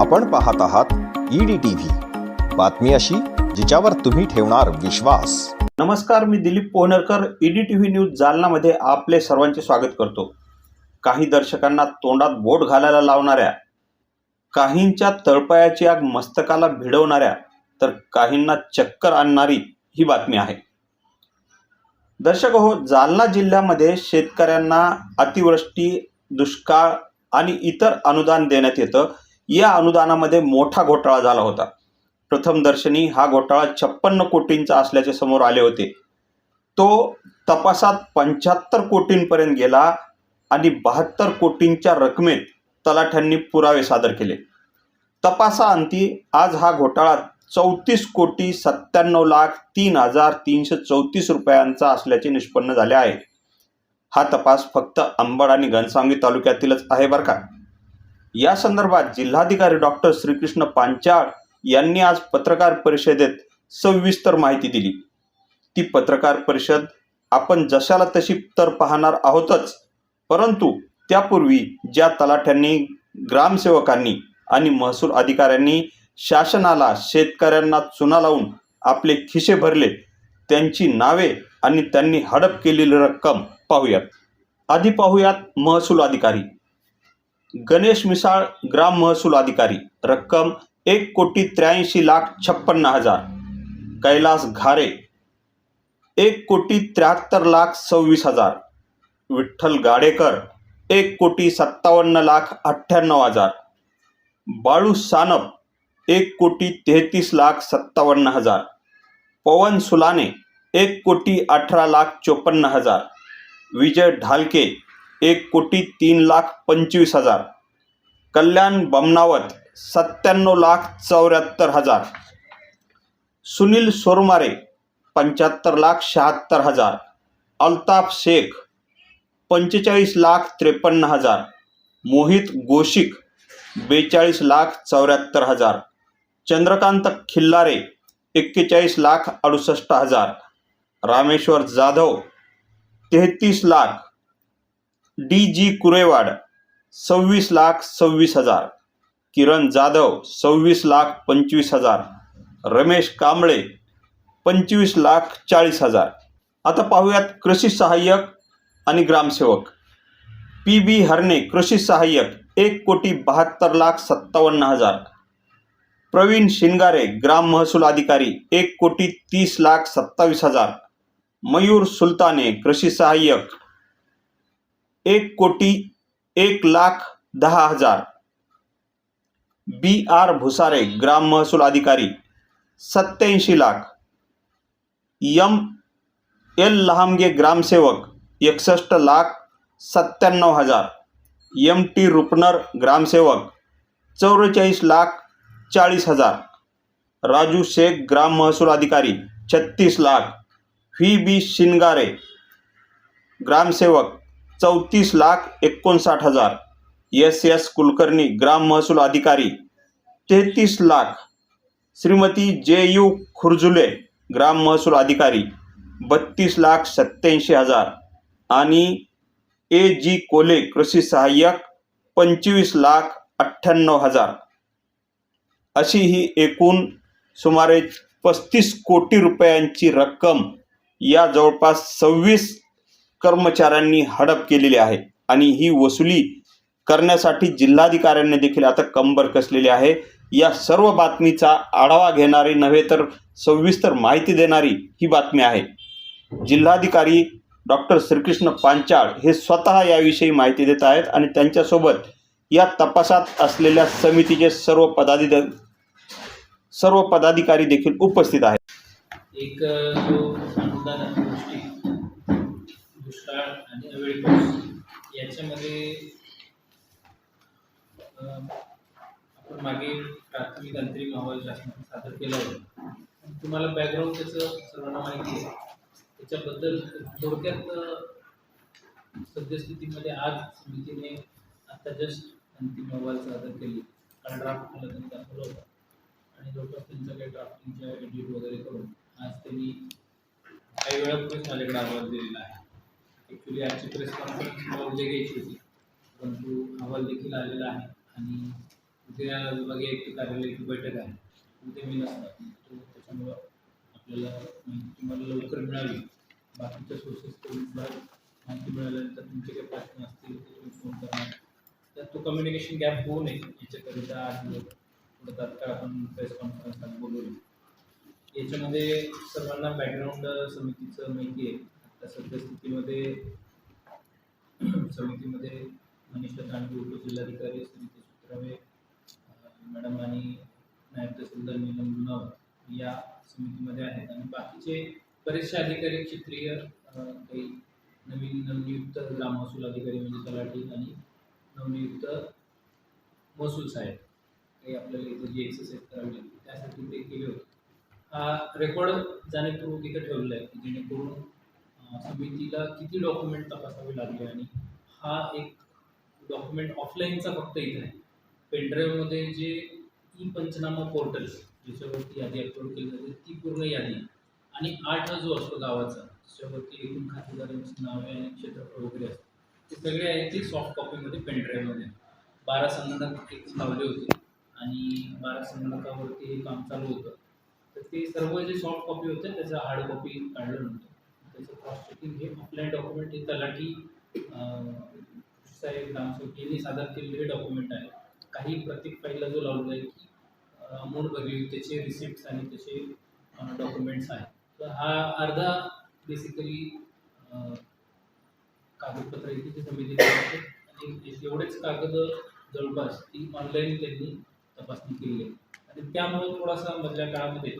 आपण पाहत आहात ईडी टीव्ही बातमी अशी जिच्यावर तुम्ही ठेवणार विश्वास. नमस्कार मी Dilip Pohanarkar ED T V news जालनामध्ये आपले सर्वांचे स्वागत करतो. काही दर्शकांना तोंडात बोट घालायला लावणाऱ्या काहींच्या तळपायाची आग मस्तकाला भिडवणाऱ्या तर काहींना चक्कर आणणारी ही बातमी आहे. दर्शक हो जालना जिल्ह्यामध्ये शेतकऱ्यांना अतिवृष्टी दुष्काळ आणि इतर अनुदान देण्यात येतं. या अनुदानामध्ये मोठा घोटाळा झाला होता. प्रथमदर्शनी हा घोटाळा छप्पन्न कोटींचा असल्याचे समोर आले होते. तो तपासात पंच्याहत्तर कोटींपर्यंत गेला आणि बहात्तर कोटींच्या रकमेत तलाठ्यांनी पुरावे सादर केले. तपासाअंती आज हा घोटाळा चौतीस कोटी सत्त्याण्णव लाख तीन हजार तीनशे चौतीस रुपयांचा असल्याचे निष्पन्न झाले आहे. हा तपास फक्त अंबड आणि घनसावंगी तालुक्यातीलच आहे बरं का? या संदर्भात जिल्हाधिकारी डॉक्टर श्रीकृष्ण पांचाळ यांनी आज पत्रकार परिषदेत सविस्तर माहिती दिली. ती पत्रकार परिषद आपण जशाला तशी तर पाहणार आहोतच परंतु त्यापूर्वी ज्या तलाठ्यांनी ग्रामसेवकांनी आणि महसूल अधिकाऱ्यांनी शासनाला शेतकऱ्यांना चुना लावून आपले खिसे भरले त्यांची नावे आणि त्यांनी हडप केलेली रक्कम पाहूयात. आधी पाहूयात महसूल अधिकारी. गणेश मिसाळ ग्राम महसूल अधिकारी रक्कम एक कोटी त्र्याऐंशी लाख छप्पन्न हजार. कैलास घारे एक कोटी त्र्याहत्तर लाख सव्वीस हजार. विठ्ठल गाडेकर एक कोटी सत्तावन्न लाख अठ्ठ्याण्णव हजार. बाळू सानप एक कोटी तेहतीस लाख सत्तावन्न हजार. पवन सुलाने एक कोटी अठरा लाख चोपन्न हजार. विजय ढालके एक कोटी तीन लाख पंचवीस हजार. कल्याण बमनावत सत्त्याण्णव लाख चौऱ्याहत्तर हजार. सुनील सोरमारे पंच्याहत्तर लाख शहात्तर हजार. अल्ताफ शेख पंचेचाळीस लाख त्रेपन्न हजार. मोहित गोशिक बेचाळीस लाख चौऱ्याहत्तर हजार. चंद्रकांत खिल्लारे एक्केचाळीस लाख अडुसष्ट हजार. रामेश्वर जाधव तेहतीस लाख डी जी कुरेवाड सव्वीस लाख सव्वीस हजार. किरण जाधव सव्वीस लाख पंचवीस हजार. रमेश कांबळे पंचवीस लाख चाळीस हजार. आता पाहूयात कृषी सहाय्यक आणि ग्रामसेवक. पी बी हरणे कृषी सहाय्यक एक कोटी बहात्तर लाख सत्तावन्न हजार. प्रवीण शिंगारे ग्राम महसूल अधिकारी एक कोटी तीस लाख सत्तावीस हजार. मयूर सुलताने कृषी सहाय्यक एक कोटी एक लाख दहा हजार. बी आर भुसारे ग्राम महसूल अधिकारी सत्याऐंशी लाख. यम एल लहामगे ग्रामसेवक एकसष्ट लाख सत्त्याण्णव हजार. एम टी रुपनर ग्रामसेवक चौवेचाळीस लाख चाळीस हजार. राजू शेख ग्राम महसूल अधिकारी छत्तीस लाख. व्ही बी शिनगारे ग्रामसेवक चौतीस लाख एकोणसाठ हजार. एस एस कुलकर्णी ग्राम महसूल अधिकारी. तेहतीस लाख. श्रीमती जे यू खुरजुले ग्राम महसूल अधिकारी. बत्तीस लाख सत्याऐंशी हजार. आणि ए जी कोले कृषी सहाय्यक पंचवीस लाख अठ्ठ्याण्णव हजार. अशी ही एकूण सुमारे पस्तीस कोटी रुपयांची रक्कम या जवळपास सव्वीस कर्मचाऱ्यांनी हडप केलेली आहे. आणि ही वसुली करण्यासाठी जिल्हाधिकाऱ्यांनी देखील आता कंबर कसलेली आहे. या सर्व बातमीचा आढावा घेणारी नव्हे तर सविस्तर माहिती देणारी ही बातमी आहे. जिल्हाधिकारी डॉक्टर श्रीकृष्ण पांचाळ हे स्वतः याविषयी माहिती देत आहेत आणि त्यांच्यासोबत या तपासात असलेल्या समितीचे सर्व पदाधिक सर्व पदाधिकारी देखील उपस्थित आहेत. एक जो आणि अवेळी याच्यामध्ये आपण मागे प्राथमिक अंतरिम अहवाल शासनाने सादर केला होता. तुम्हाला बॅकग्राऊंड त्याचं सर्वांना माहिती आहे. त्याच्याबद्दल थोडक्यात सद्यस्थितीमध्ये आज समितीने आता जस्ट अंतिम अहवाल सादर केली. कारण ड्राफ्ट मला त्यांनी दाखवला होता. आणि जवळपास त्यांचं काही ड्राफ्टिंगच्या एडिट वगैरे करून आज त्यांनी काही वेळापूर्वीच माझ्याकडे अहवाल दिलेला आहे. ॲक्च्युली आजची प्रेस कॉन्फरन्स मला उद्या घ्यायची होती. परंतु अहवाल देखील आलेला आहे आणि उद्या विभागीय आयुक्त कार्यालयाची बैठक आहे. उद्या मी नसणार तो त्याच्यामुळं आपल्याला माहिती तुम्हाला लवकर मिळावी बाकीच्या सोर्सेस माहिती मिळाल्यानंतर तुमचे काही प्रश्न असतील ते तुम्ही फोन करणार. तर तो कम्युनिकेशन गॅप होऊ नये याच्याकरिता आज थोडं तात्काळ आपण प्रेस कॉन्फरन्स बोलवली. याच्यामध्ये सर्वांना बॅकग्राऊंड समितीचं माहिती आहे. आता सद्यस्थितीमध्ये समितीमध्ये मनीषा तांडे उपजिल्हाधिकारी समिती सूत्रवे मॅडम आणि नायब तहसीलदार नीलम जुनाव या समितीमध्ये आहेत. आणि बाकीचे बरेचसे अधिकारी क्षेत्रीय काही नवीन नवनियुक्त ग्राम महसूल अधिकारी म्हणजे तलाठी आणि नवनियुक्त महसूल साहेब काही आपल्याला इथे जी एक्सरसाइज करावी लागली त्यासाठी ते केले होते. हा रेकॉर्ड जाणीवपूर्वक इथं ठेवलेला आहे की जेणेकरून समितीला किती डॉक्युमेंट तपासावे लागले आणि हा एक डॉक्युमेंट ऑफलाईनचा फक्त इथे आहे. पेनड्राईव्हमध्ये जे ई पंचनामा पोर्टल ज्याच्यावरती यादी अपलोड केली जाते ती पूर्ण यादी. आणि आठ जो असतो गावाचा त्याच्यावरती एकूण खातेदारांची नावे आणि क्षेत्रफळ वगैरे असतात ते सगळे आहेत ते सॉफ्ट कॉपीमध्ये पेनड्राईव्हमध्ये बारा संगणक एक लावले होते आणि बारा संगणकावरती हे काम चालू होतं. तर ते सर्व जे सॉफ्ट कॉपी होते त्याचं हार्ड कॉपी काढलं नव्हतं त्याचं क्रॉस चेकिंग हे ऑफलाईन डॉक्युमेंट हे तलाठी अं, साहेब ग्रामसेवक यांनी सादर केलेले हे डॉक्युमेंट आहे. काही प्रत्येक फाईलला जो लावलेला आहे की अमाऊंट भरली त्याचे रिसिप्ट्स आणि त्याचे डॉक्युमेंट्स आहेत तर हा अर्धा बेसिकली कागदपत्र इथे ते समितीचे आणि एवढेच कागद जवळपास ती ऑनलाईन त्यांनी तपासणी केली आहे. आणि त्यामुळे थोडासा मधल्या काळामध्ये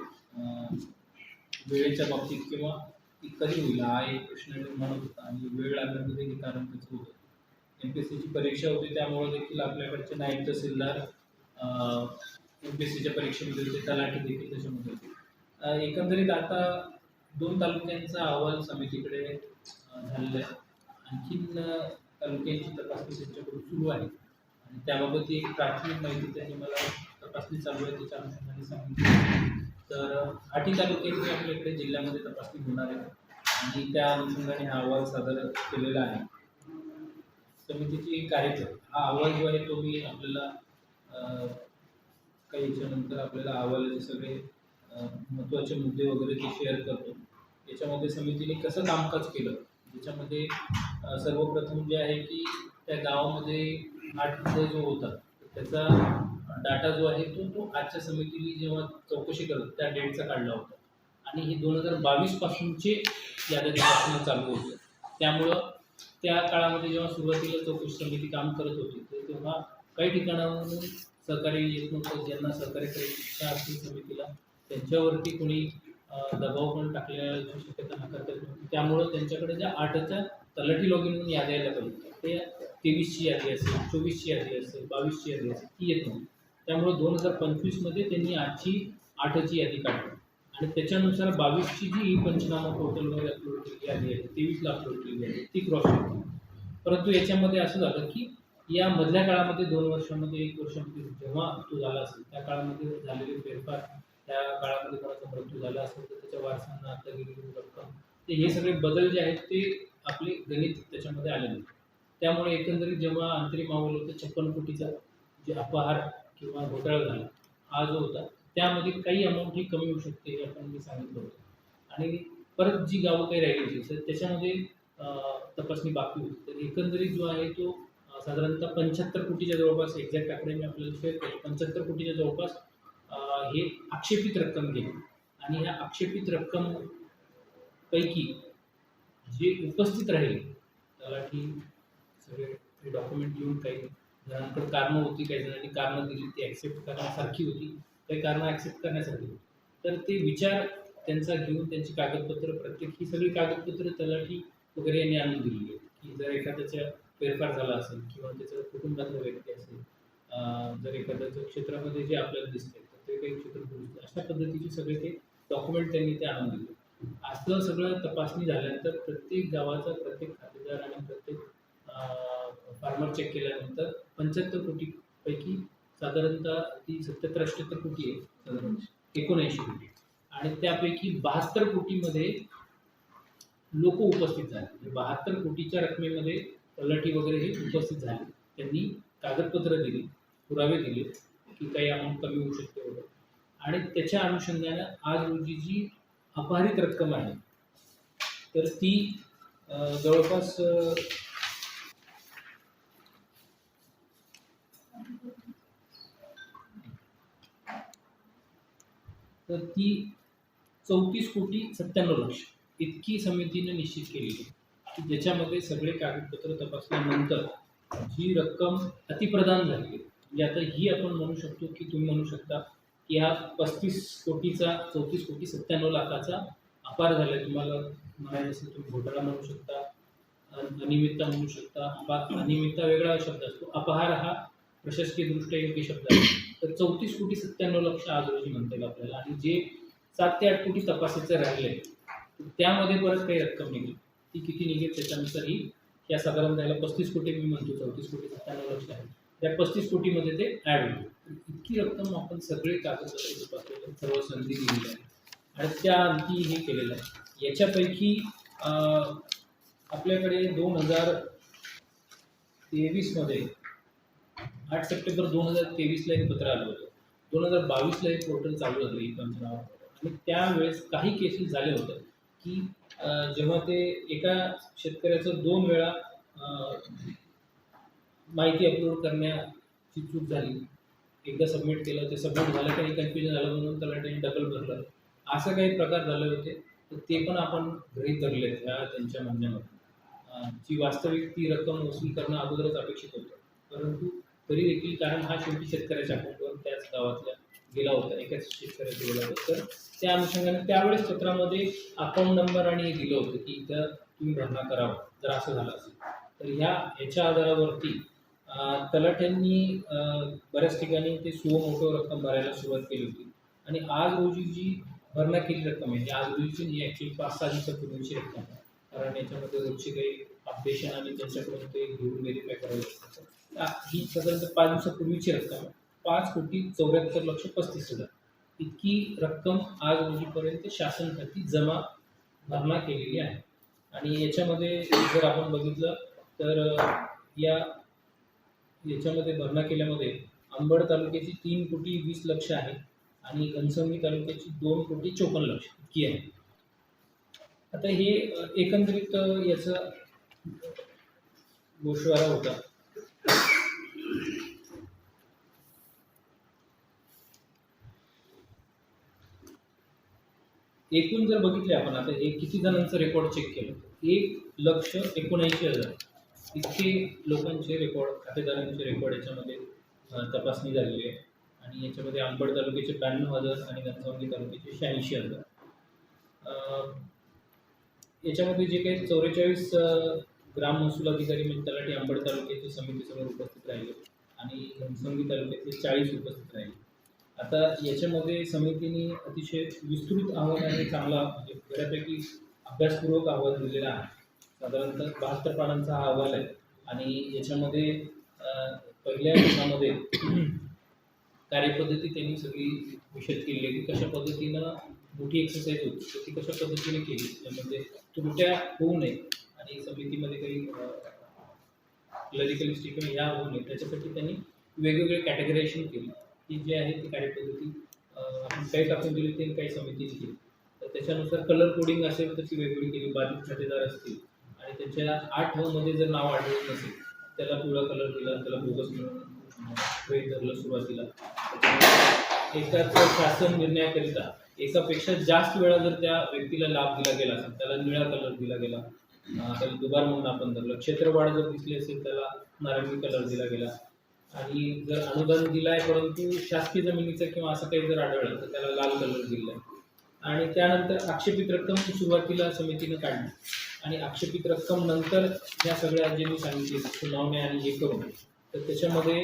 वेळेच्या बाबतीत किंवा ती कधी होईल हा एक प्रश्न निर्माण होता आणि वेळ लागण्यामध्ये हे कारण त्याचं होतं. एम पी एस सीची परीक्षा होती त्यामुळे देखील आपल्याकडचे नायब तहसीलदार एम पी एस सीच्या परीक्षेमध्ये होते तलाठी देखील त्याच्यामध्ये होते. एकंदरीत आता दोन तालुक्यांचा अहवाल समितीकडे झालेला आहे. आणखीन तालुक्यांची तपासणी त्यांच्याकडून सुरू आहे. आणि त्याबाबत एक प्राथमिक माहिती त्यांनी मला तपासणी चालू आहे त्याच्या अनुषंगाने सांगितली तर अं, आठी तालुक्यांची आपल्याकडे जिल्ह्यामध्ये तपासणी होणार आहे. आणि त्या अनुषंगाने हा अहवाल सादर केलेला आहे. समितीची कार्यक्रम हा अहवाल जो आहे तो मी आपल्याला काही याच्यानंतर आपल्याला अहवालाचे सगळे महत्त्वाचे मुद्दे वगैरे ते शेअर करतो. याच्यामध्ये समितीने कसं कामकाज केलं? याच्यामध्ये सर्वप्रथम जे आहे की त्या गावामध्ये आठ मुद्दे जो होता त्याचा डाटा जो आहे तो तो आजच्या समितीने जेव्हा चौकशी करत त्या डेटचा काढला होता. आणि हे दोन हजार बावीसपासूनचे याद्या तपासणं चालू होतं. त्यामुळं त्या काळामध्ये जेव्हा सुरुवातीला चौकशी समिती काम करत होती तर तेव्हा काही ठिकाणावरून सहकारी येत नव्हतं. ज्यांना सहकार्य करायची इच्छा असतील समितीला त्यांच्यावरती कोणी दबाव पण टाकल्याची शक्यता नाकारता येत नव्हती. त्यामुळं त्यांच्याकडे ज्या आठच्या तलाठी लॉगिन म्हणून याद्या यायला होत्या ते तेवीसची यादी असेल चोवीसची यादी असेल बावीसची यादी असेल ती येत नव्हती. त्यामुळे दोन हजार पंचवीसमध्ये त्यांनी आजची आठची यादी काढली आणि त्याच्यानुसार बावीसची जी पंचनामा पोर्टलवर अपलोड केली आली आहे तेवीसला अपलोड केली आहे ती क्रॉस होती परंतु याच्यामध्ये असं झालं की या मधल्या काळामध्ये दोन वर्षामध्ये एक वर्षामध्ये जेव्हा तो झाला असेल त्या काळामध्ये झालेले फेरफार त्या काळामध्ये कोणाचा मृत्यू झाला असेल तर त्याच्या वारसांना आता गेलेली रक्कम ते हे सगळे बदल जे आहेत ते आपले गणित त्याच्यामध्ये आलेले आहेत. त्यामुळे एकंदरीत जेव्हा अंतरिम अहवाल होतं छप्पन कोटीचा जे अपहार किंवा घोटाळा झाला हा जो होता त्यामध्ये काही अमाऊंट ही कमी होऊ शकते हे आपण मी सांगितलं होतं. आणि परत जी गावं काही राहिली होती सर त्याच्यामध्ये तपासणी बाकी होती. तर एकंदरीत जो आहे तो साधारणतः पंच्याहत्तर कोटीच्या जवळपास एक्झॅक्ट आकडे मी आपल्याला शेअर केले. पंच्याहत्तर कोटीच्या जवळपास हे आक्षेपित रक्कम गेली. आणि ह्या आक्षेपित रक्कम पैकी जे उपस्थित राहिले तलाठी सगळे डॉक्युमेंट घेऊन काही जणांकडे कारणं होती काही जणांनी कारणं दिली ती ॲक्सेप्ट करण्यासारखी होती काही कारणं ॲक्सेप्ट करण्यासारखी होती. तर ते विचार त्यांचा घेऊन त्यांची कागदपत्र प्रत्येक ही सगळी कागदपत्र तलाठी वगैरे यांनी आणून दिलेली आहेत. की जर एखाद्याचा फेरफार झाला असेल किंवा त्याचं कुटुंबातला व्यक्ती असेल जर एखाद्याच्या क्षेत्रामध्ये जे आपल्याला दिसते तर ते काही क्षेत्र दुरुस्त अशा पद्धतीचे सगळे ते डॉक्युमेंट त्यांनी ते आणून दिले. असं सगळं तपासणी झाल्यानंतर प्रत्येक गावाचा प्रत्येक खातेदार आणि प्रत्येक फार्मर चेक केल्यानंतर पंच्याहत्तर कोटीपैकी साधारणतः ती सत्याहत्तर अठ्ठ्याहत्तर कोटी आहे साधारण एकोणऐंशी कोटी. आणि त्यापैकी बहात्तर कोटीमध्ये लोक उपस्थित झाले. म्हणजे बहात्तर कोटीच्या रकमेमध्ये तलाठी वगैरे हे उपस्थित झाले. त्यांनी कागदपत्र दिली पुरावे दिले की काही अमाऊंट कमी होऊ शकते वगैरे. आणि त्याच्या अनुषंगाने आज रोजी जी अपहारित रक्कम आहे तर ती जवळपास तर ती चौतीस कोटी सत्त्याण्णव लक्ष इतकी समितीने निश्चित केलेली की ज्याच्यामध्ये सगळे कागदपत्र तपासल्यानंतर जी रक्कम अतिप्रदान झाली. आहे म्हणजे आता ही आपण म्हणू शकतो की तुम्ही म्हणू शकता की हा पस्तीस कोटीचा चौतीस कोटी सत्त्याण्णव लाखाचा अपार झाला आहे तुम्हाला म्हणायचं असेल तुम्ही घोटाळा म्हणू शकता अनिमित्ता अनियमितता म्हणू शकता अपा अनियमितता वेगळा शब्द असतो. अपहार हा प्रशासकीयदृष्ट्या योग्य शब्द आहे. तर चौतीस कोटी सत्त्याण्णव लक्ष आज रोजी म्हणता येईल आपल्याला. आणि जे सात ते आठ कोटी तपासायचं राहिले त्यामध्ये परत काही रक्कम निघेल. ती किती निघेल त्याच्यानुसार ही या साधारण त्याला पस्तीस कोटी मी म्हणतो चौतीस कोटी सत्त्याण्णव लक्ष आहे. त्या पस्तीस कोटीमध्ये ते ॲड होईल. इतकी रक्कम आपण सगळे कागदपत्र तपासलेले सर्व संधी दिलेली आहे आणि त्या अंती हे केलेलं आहे. याच्यापैकी आपल्याकडे दोन हजार तेवीसमध्ये आठ सप्टेंबर दोन हजार तेवीसला एक पत्र आलं होतं. दोन हजार बावीसला एक पोर्टल चालू झालं ई पंचनामा आणि त्यावेळेस काही केसेस झाले होते की जेव्हा ते एका शेतकऱ्याचं दोन वेळा माहिती अपलोड करण्याची चूक झाली. एकदा सबमिट केलं ते सबमिट झालं काही कन्फ्युजन झालं म्हणून त्याला त्यांनी डबल भरलं. असं काही प्रकार झाले होते. तर ते पण आपण गृहीत धरले ह्या त्यांच्या म्हणण्यामध्ये. जी वास्तविक ती रक्कम वसूल करणं अगोदरच अपेक्षित होतं. परंतु तरी देखील कारण हा शेवटी शेतकऱ्याच्या अकाउंटवर त्याच गावातल्या गेला होता एकाच शेतकऱ्याचा गेला होता. तर त्या अनुषंगाने त्यावेळेस पत्रामध्ये अकाउंट नंबर आणि हे दिलं होतं की इथं तुम्ही भरणा करावा जर असं झालं असेल. तर ह्या ह्याच्या आधारावरती तलाठ्यांनी बऱ्याच ठिकाणी ते सुव मोठं रक्कम भरायला सुरुवात केली होती. आणि आज रोजी जी भरणा केली रक्कम आहे आज रोजीची ही ॲक्च्युली पाच सहा दिवसापूर्वीची रक्कम आहे. कारण याच्यामध्ये रोजची काही अपडेशन आणि त्यांच्याकडून ते घेऊन व्हेरीफाय करावं लागतं ही साधारणतः पाच दिवसापूर्वीची रक्कम आहे पाच कोटी चौऱ्याहत्तर लक्ष पस्तीस हजार. इतकी रक्कम आज रोजीपर्यंत शासन खाती जमा भरणा केलेली आहे. आणि याच्यामध्ये जर आपण बघितलं तर या याच्यामध्ये भरणा केल्यामध्ये अंबड तालुक्याची तीन कोटी वीस लक्ष आहे आणि घनसंगी तालुक्याची दोन कोटी चोपन्न लक्ष इतकी आहे. आता हे एकंदरीत याचा गोषवारा होता. एकूण जर बघितले आपण आता एक किती जणांचं रेकॉर्ड चेक केलं? एक लक्ष एकोणऐंशी हजार. इतके लोकांचे रेकॉर्ड खातेदारांचे रेकॉर्ड याच्यामध्ये तपासणी झालेली आहे. आणि याच्यामध्ये आंबड तालुक्याचे ब्याण्णव हजार आणि घनसावंगी तालुक्याचे शहाऐंशी हजार. याच्यामध्ये जे काही चौवेचाळीस ग्राम महसूल अधिकारी म्हणजे तलाठी आंबड तालुक्याचे समितीसमोर उपस्थित राहिले. आणि घनसंगी तालुक्यातले चाळीस उपस्थित राहिले. आता याच्यामध्ये समितीने अतिशय विस्तृत अहवाल आणि चांगला म्हणजे बऱ्यापैकी अभ्यासपूर्वक अहवाल दिलेला आहे. साधारणतः बहात्तर पानांचा हा अहवाल आहे. आणि याच्यामध्ये पहिल्या दिवसामध्ये कार्यपद्धती त्यांनी सगळी विषद केली आहे. की कशा पद्धतीनं मोठी एक्सरसाइज होती तर ती कशा पद्धतीने केली? म्हणजे त्यामध्ये त्रुट्या होऊ नये आणि समितीमध्ये काही क्लरिकलिस्टिक स्टेटमेंट ह्या होऊ नये त्याच्यासाठी त्यांनी वेगवेगळे कॅटेगरायझेशन केली. की जे आहे ती कार्यपद्धती आपण काही टाकून दिली ते काही समितीने केली. तर त्याच्यानुसार कलर कोडिंग असेल तर ती वेगवेगळी केली बाधित खातेदार असतील आणि त्यांच्या आठमध्ये जर नाव आढळत नसेल त्याला पिवळा कलर दिला त्याला बोगस म्हणून गृहीत धरलं सुरुवातीला एकाच शासन निर्णयाकरिता एकापेक्षा जास्त वेळा जर त्या व्यक्तीला लाभ दिला गेला असेल त्याला निळा कलर दिला गेला त्याला दुबार म्हणून आपण धरलं क्षेत्रवाढ जर दिसली असेल त्याला नारंगी कलर दिला गेला. आणि जर अनुदान दिलं आहे परंतु शासकीय जमिनीचं किंवा असं काही जर आढळलं तर त्याला लाल कलर दिला आहे आणि त्यानंतर आक्षेपित रक्कम सुरुवातीला समितीनं काढली. आणि आक्षेपित रक्कम नंतर या सगळ्या जे मी सांगितले सुनावणी आणि हे करून तर त्याच्यामध्ये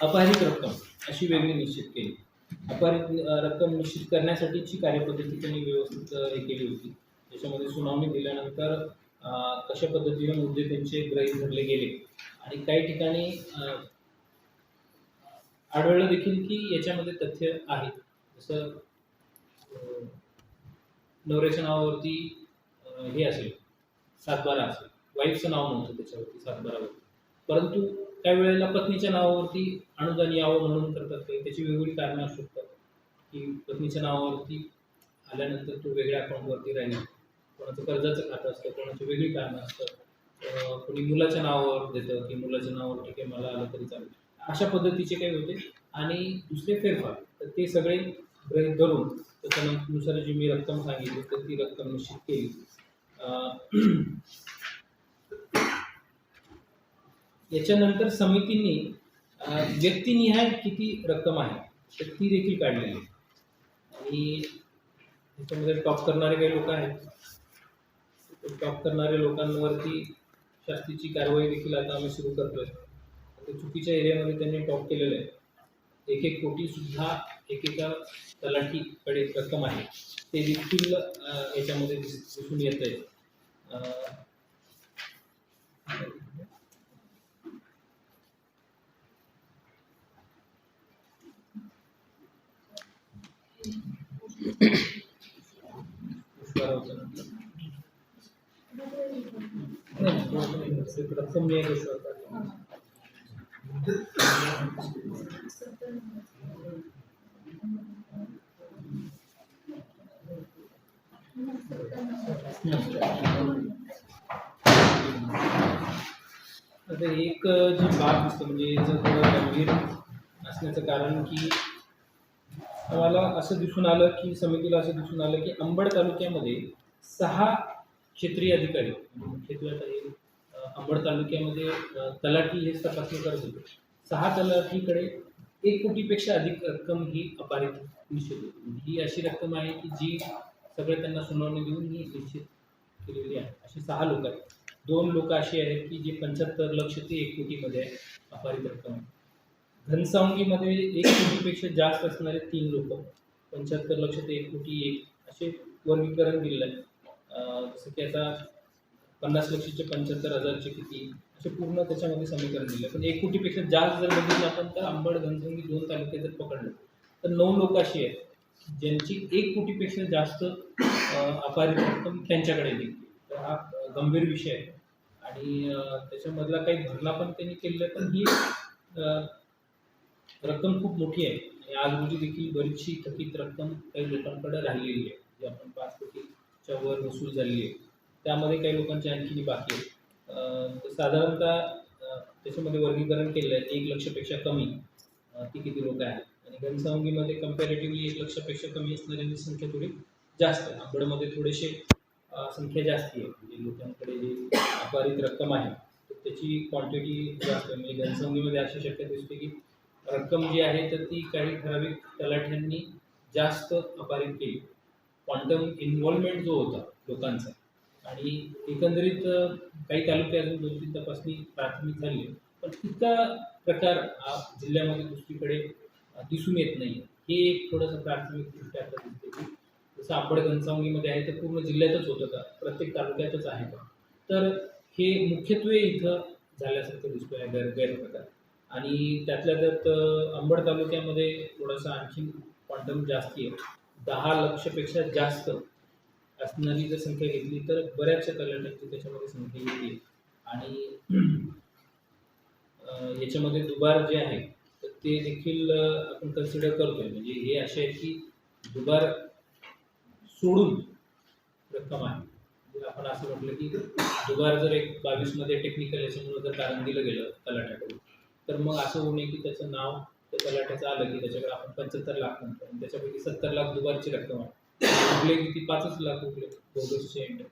अपहारित रक्कम अशी वेगळी निश्चित केली. अपहारित रक्कम निश्चित करण्यासाठीची कार्यपद्धती त्यांनी व्यवस्थित हे केली होती. त्याच्यामध्ये सुनावणी दिल्यानंतर कशा पद्धतीने मुद्दे त्यांचे गृहीत धरले गेले. आणि काही ठिकाणी आढळलं देखील की याच्यामध्ये तथ्य आहेत जसं नवऱ्याच्या नावावरती हे असेल सातबारा असेल. वाईफचं नाव नव्हतं त्याच्यावरती सातबारावरती. परंतु त्यावेळेला वेळेला पत्नीच्या नावावरती अनुदान यावं म्हणून करतात काही. त्याची वेगवेगळी कारणं असू शकतात. की पत्नीच्या नावावरती आल्यानंतर तो वेगळ्या अकाउंटवरती राहील. कोणाचं कर्जाचं खातं असतं कोणाची वेगळी कारणं असतात कोणी मुलाच्या नावावर देतं की मुलाच्या नावावर ठीक आहे मला आलं तरी चालेल. अशा पद्धतीचे काही होते. आणि दुसरे फेरफार. तर ते सगळे ग्रहित धरून त्याच्यानुसार जी मी रक्कम सांगितली तर ती रक्कम निश्चित केली. याच्यानंतर समितींनी अं, व्यक्तिनिहाय किती रक्कम आहे तर ती देखील काढलेली आहे. आणि त्याच्यामध्ये टॉप करणारे काही लोक आहेत. टॉप करणाऱ्या लोकांवरती शास्तीची कारवाई देखील आता आम्ही सुरू करतोय. आहे चुकीच्या एरियामध्ये त्यांनी टॉप केलेलं आहे. एक एक कोटी सुद्धा एकेका तलाठीकडे रक्कम आहे. ते देखील याच्यामध्ये दिसून येत आहे रक्कम जी आहे विश्वासात आता एक जी बाब दिसते म्हणजे याचं थोडं गंभीर असण्याचं कारण की मला असं दिसून आलं की समितीला असं दिसून आलं की अंबड तालुक्यामध्ये सहा क्षेत्रीय अधिकारी मुख्यत्वे अंबड तालुक्यामध्ये तलाठी हेच तपासणी करत होते. सहा तलाठीकडे एक कोटीपेक्षा अधिक रक्कम ही अपारित निश्चित होती. म्हणजे ही अशी रक्कम आहे की जी सगळे त्यांना सुनावणी देऊन ही निश्चित केलेली आहे. अशी सहा लोक आहेत. दोन लोक अशी आहेत की जे पंच्याहत्तर लक्ष ते एक कोटीमध्ये आहे. अपारित रक्कम आहे. घनसावंगीमध्ये एक कोटीपेक्षा जास्त असणारे तीन लोक. पंच्याहत्तर लक्ष ते एक कोटी एक असे वर्गीकरण दिलेलं आहे. जसं की आता पन्नास लक्षचे पंच्याहत्तर हजारचे किती असे पूर्ण त्याच्यामध्ये समीकरण दिलं पण एक कोटीपेक्षा जास्त जर बघितलं आपण तर अंबड घनसावंगी दोन तालुके जर पकडले तर नऊ लोक अशी आहेत ज्यांची एक कोटीपेक्षा जास्त अपारित रक्कम त्यांच्याकडे येते तर हा गंभीर विषय आहे. आणि त्याच्यामधला काही भरणा पण त्यांनी केलेला पण ही रक्कम खूप मोठी आहे. आणि आज रोजी देखील बरीचशी थकीत रक्कम काही लोकांकडे राहिलेली आहे. जी आपण पाच कोटीच्या वर वसूल झालेली आहे. त्यामध्ये काही लोकांची आणखी बाकी आहे साधारणतः त्याच्यामध्ये वर्गीकरण केलेलं आहे एक लक्षपेक्षा कमी ती किती लोक आहेत? आणि घनसावंगीमध्ये कम्पॅरेटिव्हली एक लक्षापेक्षा कमी असणाऱ्यांची संख्या थोडी जास्त आहे. आंबडमध्ये थोडेसे संख्या जास्ती आहे. म्हणजे लोकांकडे जी अपारित रक्कम आहे तर त्याची क्वांटिटी जास्त आहे. म्हणजे घनसावंगीमध्ये अशी शक्यता दिसते की रक्कम जी आहे तर ती काही ठराविक तलाठ्यांनी जास्त अपारित केली. क्वांटम इन्व्हॉल्वमेंट जो होता लोकांचा आणि एकंदरीत काही तालुके अजून दोन तीन तपासणी प्राथमिक झाली पण तितका प्रकार जिल्ह्यामध्ये दुसरीकडे दिसून येत नाही हे एक थोडंसं प्राथमिकदृष्ट्या आता दिसते जसं आंबड घनसावंगीमध्ये आहे तर पूर्ण जिल्ह्यातच होतं का? प्रत्येक तालुक्यातच आहे का? तर हे मुख्यत्वे इथं झाल्यासारखं दिसतोय हा गैर गैरप्रकार आणि त्यातल्या त्यात अंबड तालुक्यामध्ये थोडासा आणखी क्वांटम जास्ती आहे. दहा लक्षपेक्षा जास्त असणारी जर संख्या घेतली तर बऱ्याचशा तलाट्यांची त्याच्यामध्ये संख्या येते. आणि याच्यामध्ये दुबार जे आहे तर ते देखील आपण कन्सिडर करतोय. म्हणजे हे असे आहेत की दुबार सोडून रक्कम आहे. म्हणजे आपण असं म्हटलं की दुबार जर एक बावीसमध्ये टेक्निकल याच्यामुळे जर कारण दिलं गेलं तलाट्याकडून तर मग असं होणे की त्याचं नाव त्या तलाट्याचं आलं की त्याच्याकडे आपण पंच्याहत्तर लाख म्हणतो. आणि त्याच्यापैकी सत्तर लाख दुबारची रक्कम आहे. उरले किती? पाचच लाख उरले बोगसचे एंड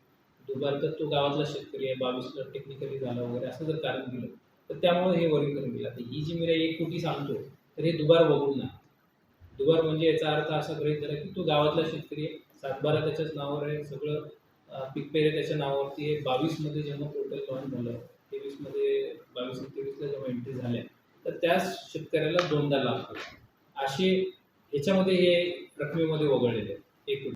दुबार तर तो गावातला शेतकरी आहे. बावीसला टेक्निकली झाला वगैरे असं जर कारण दिलं तर त्यामुळे हे वर्गीकरण दिलं. तर ही जी मी एक कोटी सांगतो तर हे दुबार बघून नाही दुबार म्हणजे याचा अर्थ असा गृहित धरा की तो गावातला शेतकरी आहे. सातबारा त्याच्याच नावावर आहे. सगळं पीक पेरे त्याच्या नावावरती आहे. बावीसमध्ये जेव्हा पोर्टल लॉन झालं तेवीसमध्ये बावीस तेवीसला जेव्हा एंट्री झाल्या तर त्याच शेतकऱ्याला दोनदा लाभ असे ह्याच्यामध्ये हे रकमेमध्ये वगळलेले आहे एक